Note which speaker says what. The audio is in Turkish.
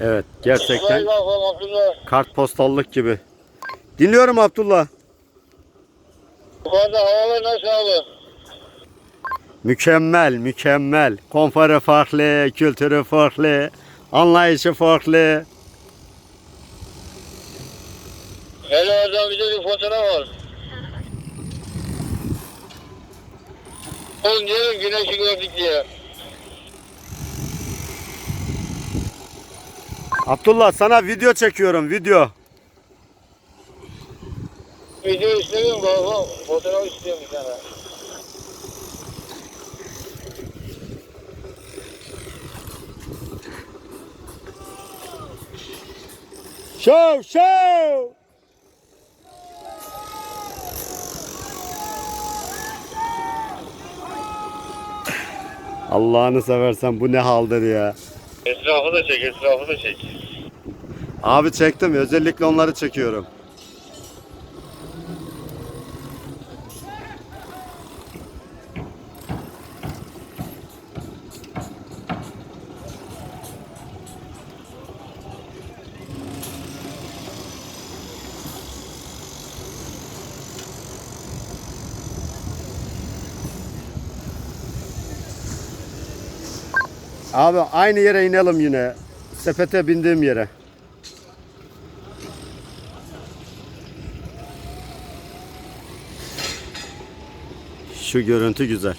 Speaker 1: Evet gerçekten
Speaker 2: bak Abdullah.
Speaker 1: kartpostallık gibi. Dinliyorum Abdullah.
Speaker 2: Yukarıda havalar nasıl abi?
Speaker 1: Mükemmel, mükemmel. Konforu farklı, kültürü farklı, anlayışı farklı.
Speaker 2: Hele oradan bir de bir fotoğraf var. Oğlum diyelim güneşi gördük diye.
Speaker 1: Abdullah sana video çekiyorum, video.
Speaker 2: Video istemiyorum baba. Fotoğraf istiyorum bir tane.
Speaker 1: Show, show. Allah'ını seversen bu ne haldir ya.
Speaker 2: Etrafı da çek, etrafı da çek.
Speaker 1: Abi çektim, özellikle onları çekiyorum. Abi aynı yere inelim yine. Sepete bindiğim yere. Şu görüntü güzel.